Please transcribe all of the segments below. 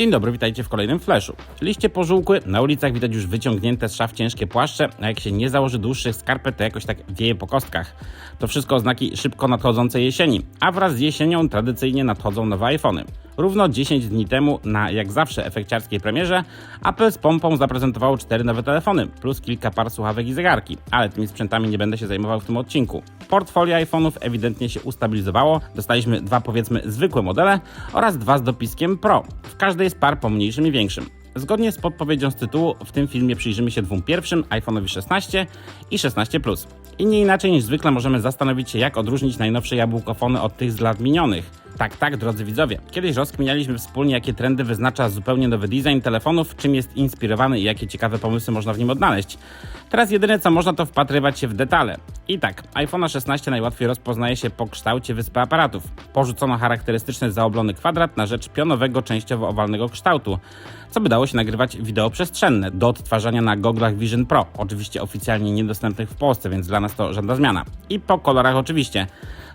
Dzień dobry, witajcie w kolejnym Flashu. Liście pożółkły, na ulicach widać już wyciągnięte z szaf ciężkie płaszcze, a jak się nie założy dłuższych skarpet, to jakoś tak wieje po kostkach. To wszystko oznaki szybko nadchodzącej jesieni, a wraz z jesienią tradycyjnie nadchodzą nowe iPhony. Równo 10 dni temu, na jak zawsze efekciarskiej premierze, Apple z pompą zaprezentowało cztery nowe telefony, plus kilka par słuchawek i zegarki, ale tymi sprzętami nie będę się zajmował w tym odcinku. Portfolio iPhone'ów ewidentnie się ustabilizowało, dostaliśmy dwa powiedzmy zwykłe modele oraz dwa z dopiskiem Pro, w każdej z par pomniejszym i większym. Zgodnie z podpowiedzią z tytułu, w tym filmie przyjrzymy się dwóm pierwszym, iPhone'owi 16 i 16 Plus. I nie inaczej niż zwykle możemy zastanowić się, jak odróżnić najnowsze jabłkofony od tych z lat minionych. Tak, tak, drodzy widzowie. Kiedyś rozkminialiśmy wspólnie, jakie trendy wyznacza zupełnie nowy design telefonów, czym jest inspirowany i jakie ciekawe pomysły można w nim odnaleźć. Teraz jedyne co można to wpatrywać się w detale. I tak, iPhone 16 najłatwiej rozpoznaje się po kształcie wyspy aparatów. Porzucono charakterystyczny zaoblony kwadrat na rzecz pionowego, częściowo owalnego kształtu, co by dało się nagrywać wideo przestrzenne do odtwarzania na goglach Vision Pro, oczywiście oficjalnie niedostępnych w Polsce, więc dla nas to żadna zmiana. I po kolorach oczywiście.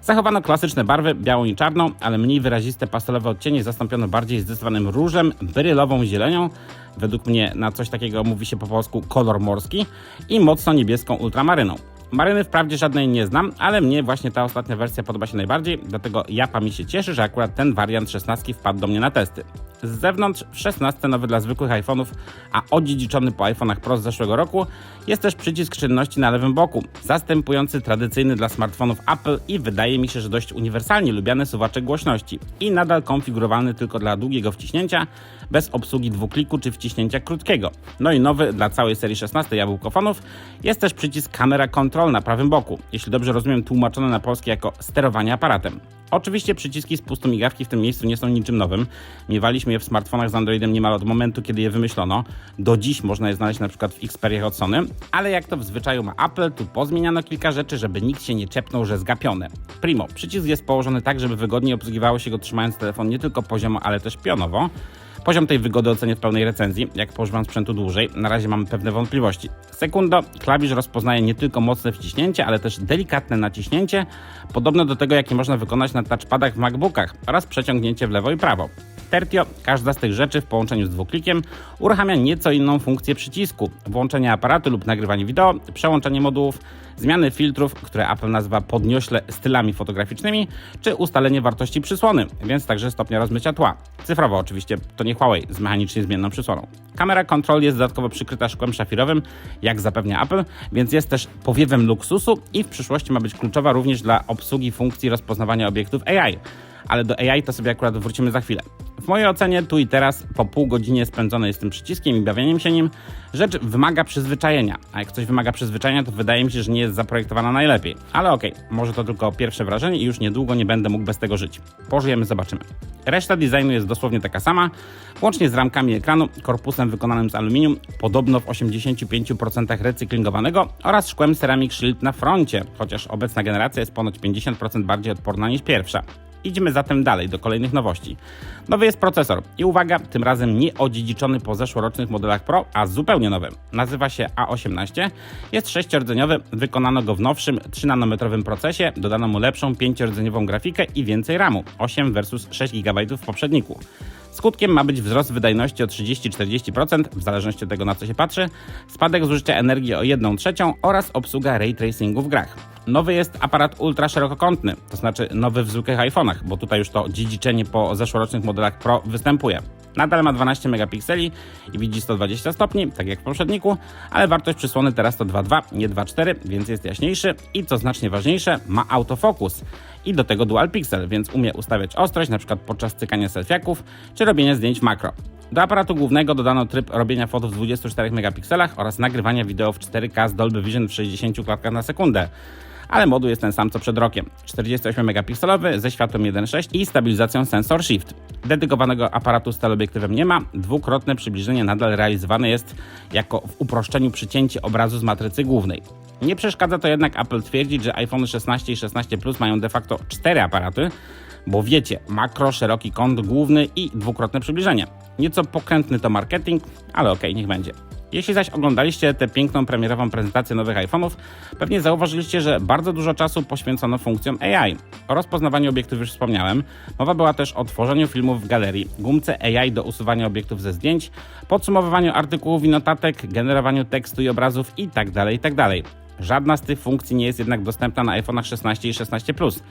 Zachowano klasyczne barwy, białą i czarną, ale mniej wyraziste pastelowe odcienie zastąpiono bardziej zdecydowanym różem, brylową zielenią, według mnie na coś takiego mówi się po polsku kolor morski, i mocno niebieską ultramaryną. Maryny wprawdzie żadnej nie znam, ale mnie właśnie ta ostatnia wersja podoba się najbardziej, dlatego japa mi się cieszy, że akurat ten wariant 16 wpadł do mnie na testy. Z zewnątrz w 16 nowy dla zwykłych iPhone'ów, a odziedziczony po iPhone'ach Pro z zeszłego roku, jest też przycisk czynności na lewym boku, zastępujący tradycyjny dla smartfonów Apple i wydaje mi się, że dość uniwersalnie lubiany suwaczek głośności i nadal konfigurowalny tylko dla długiego wciśnięcia, bez obsługi dwukliku czy wciśnięcia krótkiego. No i nowy dla całej serii 16 jabłkofonów jest też przycisk kamera control na prawym boku, jeśli dobrze rozumiem tłumaczone na polski jako sterowanie aparatem. Oczywiście przyciski spustu migawki w tym miejscu nie są niczym nowym. Miewaliśmy je w smartfonach z Androidem niemal od momentu, kiedy je wymyślono. Do dziś można je znaleźć na przykład w Xperiach od Sony, ale jak to w zwyczaju ma Apple, tu pozmieniano kilka rzeczy, żeby nikt się nie czepnął, że zgapione. Primo, przycisk jest położony tak, żeby wygodnie obsługiwało się go trzymając telefon nie tylko poziomo, ale też pionowo. Poziom tej wygody ocenię w pełnej recenzji, jak pożywam sprzętu dłużej. Na razie mamy pewne wątpliwości. Sekundo, klawisz rozpoznaje nie tylko mocne wciśnięcie, ale też delikatne naciśnięcie, podobne do tego, jakie można wykonać na touchpadach w MacBookach oraz przeciągnięcie w lewo i prawo. Tertio, każda z tych rzeczy w połączeniu z dwuklikiem uruchamia nieco inną funkcję przycisku. Włączenie aparatu lub nagrywanie wideo, przełączenie modułów, zmiany filtrów, które Apple nazywa podniośle stylami fotograficznymi, czy ustalenie wartości przysłony, więc także stopnia rozmycia tła. Cyfrowo oczywiście, to nie Huawei z mechanicznie zmienną przysłoną. Kamera Control jest dodatkowo przykryta szkłem szafirowym, jak zapewnia Apple, więc jest też powiewem luksusu i w przyszłości ma być kluczowa również dla obsługi funkcji rozpoznawania obiektów AI ale do AI to sobie akurat wrócimy za chwilę. W mojej ocenie tu i teraz, po pół godzinie spędzonej z tym przyciskiem i bawieniem się nim, rzecz wymaga przyzwyczajenia. A jak coś wymaga przyzwyczajenia, to wydaje mi się, że nie jest zaprojektowana najlepiej. Ale okej, okay, może to tylko pierwsze wrażenie i już niedługo nie będę mógł bez tego żyć. Pożyjemy, zobaczymy. Reszta designu jest dosłownie taka sama, łącznie z ramkami ekranu, korpusem wykonanym z aluminium, podobno w 85% recyklingowanego oraz szkłem Ceramic Shield na froncie, chociaż obecna generacja jest ponoć 50% bardziej odporna niż pierwsza. Idziemy zatem dalej do kolejnych nowości. Nowy jest procesor i uwaga, tym razem nie odziedziczony po zeszłorocznych modelach Pro, a zupełnie nowy. Nazywa się A18, jest sześciordzeniowy, wykonano go w nowszym 3-nanometrowym procesie, dodano mu lepszą 5-rdzeniową grafikę i więcej RAMu, 8 versus 6 GB w poprzedniku. Skutkiem ma być wzrost wydajności o 30-40%, w zależności od tego na co się patrzy, spadek zużycia energii o 1 trzecią oraz obsługa ray tracingu w grach. Nowy jest aparat ultra szerokokątny, to znaczy nowy w zwykłych iPhone'ach, bo tutaj już to dziedziczenie po zeszłorocznych modelach Pro występuje. Nadal ma 12 megapikseli i widzi 120 stopni, tak jak w poprzedniku, ale wartość przysłony teraz to 2.2, nie 2.4, więc jest jaśniejszy i co znacznie ważniejsze, ma autofokus i do tego dual pixel, więc umie ustawiać ostrość, np. podczas cykania selfiaków czy robienia zdjęć makro. Do aparatu głównego dodano tryb robienia fotów w 24 megapikselach oraz nagrywania wideo w 4K z Dolby Vision w 60 klatkach na sekundę ale moduł jest ten sam co przed rokiem. 48 megapikselowy ze światłem 1.6 i stabilizacją sensor shift. Dedykowanego aparatu z teleobiektywem nie ma, dwukrotne przybliżenie nadal realizowane jest jako w uproszczeniu przycięcie obrazu z matrycy głównej. Nie przeszkadza to jednak Apple twierdzić, że iPhone 16 i 16 Plus mają de facto cztery aparaty, bo wiecie, makro, szeroki kąt główny i dwukrotne przybliżenie. Nieco pokrętny to marketing, ale okej, okay, niech będzie. Jeśli zaś oglądaliście tę piękną premierową prezentację nowych iPhone'ów, pewnie zauważyliście, że bardzo dużo czasu poświęcono funkcjom AI. O rozpoznawaniu obiektów już wspomniałem. Mowa była też o tworzeniu filmów w galerii, gumce AI do usuwania obiektów ze zdjęć, podsumowywaniu artykułów i notatek, generowaniu tekstu i obrazów itd. itd. Żadna z tych funkcji nie jest jednak dostępna na iPhone'ach 16 i 16 Plus.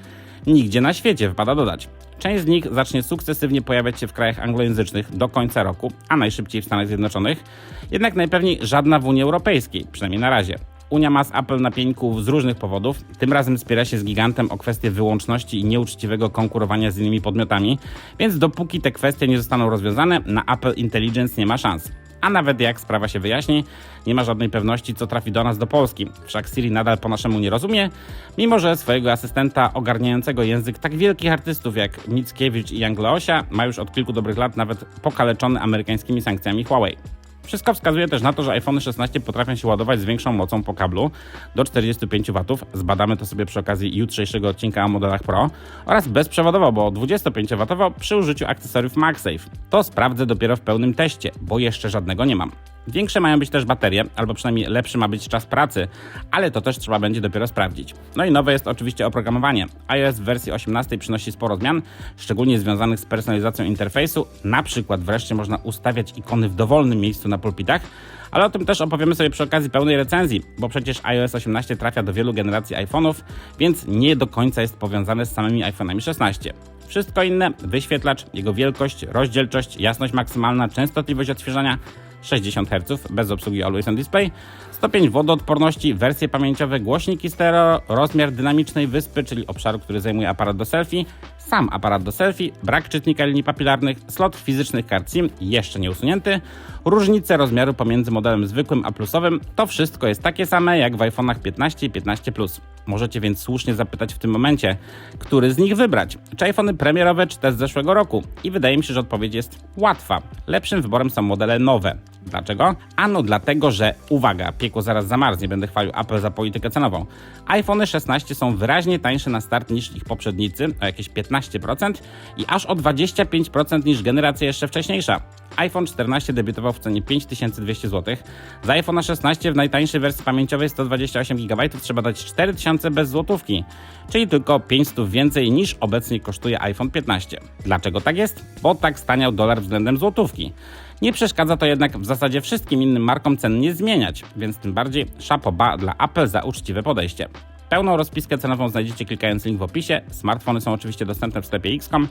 Nigdzie na świecie, wypada dodać. Część z nich zacznie sukcesywnie pojawiać się w krajach anglojęzycznych do końca roku, a najszybciej w Stanach Zjednoczonych, jednak najpewniej żadna w Unii Europejskiej, przynajmniej na razie. Unia ma z Apple na pieńku z różnych powodów. Tym razem spiera się z gigantem o kwestię wyłączności i nieuczciwego konkurowania z innymi podmiotami, więc dopóki te kwestie nie zostaną rozwiązane, na Apple Intelligence nie ma szans. A nawet jak sprawa się wyjaśni, nie ma żadnej pewności, co trafi do nas do Polski. Wszak Siri nadal po naszemu nie rozumie, mimo że swojego asystenta ogarniającego język tak wielkich artystów jak Mickiewicz i Jan Leosia ma już od kilku dobrych lat nawet pokaleczony amerykańskimi sankcjami Huawei. Wszystko wskazuje też na to, że iPhone 16 potrafią się ładować z większą mocą po kablu do 45 W. Zbadamy to sobie przy okazji jutrzejszego odcinka o modelach Pro oraz bezprzewodowo, bo 25 W przy użyciu akcesoriów MagSafe. To sprawdzę dopiero w pełnym teście, bo jeszcze żadnego nie mam. Większe mają być też baterie, albo przynajmniej lepszy ma być czas pracy, ale to też trzeba będzie dopiero sprawdzić. No i nowe jest oczywiście oprogramowanie. iOS w wersji 18 przynosi sporo zmian, szczególnie związanych z personalizacją interfejsu. Na przykład wreszcie można ustawiać ikony w dowolnym miejscu na pulpitach, ale o tym też opowiemy sobie przy okazji pełnej recenzji, bo przecież iOS 18 trafia do wielu generacji iPhone'ów, więc nie do końca jest powiązane z samymi iPhone'ami 16. Wszystko inne, wyświetlacz, jego wielkość, rozdzielczość, jasność maksymalna, częstotliwość odświeżania, 60 Hz bez obsługi Always On Display, stopień wodoodporności, wersje pamięciowe, głośniki stereo, rozmiar dynamicznej wyspy, czyli obszaru, który zajmuje aparat do selfie, sam aparat do selfie, brak czytnika linii papilarnych, slot fizycznych kart SIM jeszcze nie usunięty, różnice rozmiaru pomiędzy modelem zwykłym a plusowym, to wszystko jest takie same jak w iPhone'ach 15 i 15 Plus. Możecie więc słusznie zapytać w tym momencie, który z nich wybrać? Czy iPhony premierowe, czy te z zeszłego roku? I wydaje mi się, że odpowiedź jest łatwa. Lepszym wyborem są modele nowe. Dlaczego? Ano dlatego, że uwaga, piekło zaraz zamarznie, będę chwalił Apple za politykę cenową. iPhony 16 są wyraźnie tańsze na start niż ich poprzednicy, o jakieś 15% i aż o 25% niż generacja jeszcze wcześniejsza. iPhone 14 debiutował w cenie 5200 zł. Za iPhone 16 w najtańszej wersji pamięciowej 128 GB trzeba dać 4000 bez złotówki, czyli tylko 500 więcej niż obecnie kosztuje iPhone 15. Dlaczego tak jest? Bo tak staniał dolar względem złotówki. Nie przeszkadza to jednak w zasadzie wszystkim innym markom cen nie zmieniać, więc tym bardziej szapoba dla Apple za uczciwe podejście. Pełną rozpiskę cenową znajdziecie klikając link w opisie. Smartfony są oczywiście dostępne w sklepie XCOM.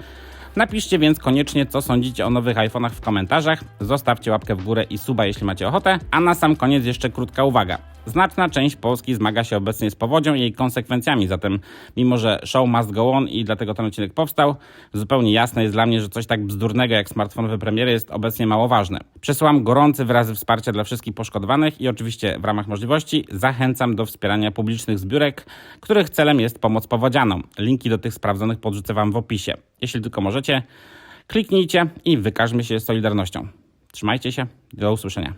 Napiszcie więc koniecznie, co sądzicie o nowych iPhone'ach w komentarzach. Zostawcie łapkę w górę i suba, jeśli macie ochotę. A na sam koniec jeszcze krótka uwaga. Znaczna część Polski zmaga się obecnie z powodzią i jej konsekwencjami, zatem mimo, że show must go on i dlatego ten odcinek powstał, zupełnie jasne jest dla mnie, że coś tak bzdurnego jak smartfonowe premiery jest obecnie mało ważne. Przesyłam gorące wyrazy wsparcia dla wszystkich poszkodowanych i oczywiście w ramach możliwości zachęcam do wspierania publicznych zbiórek, których celem jest pomoc powodzianom. Linki do tych sprawdzonych podrzucę Wam w opisie. Jeśli tylko możecie, kliknijcie i wykażmy się solidarnością. Trzymajcie się, do usłyszenia.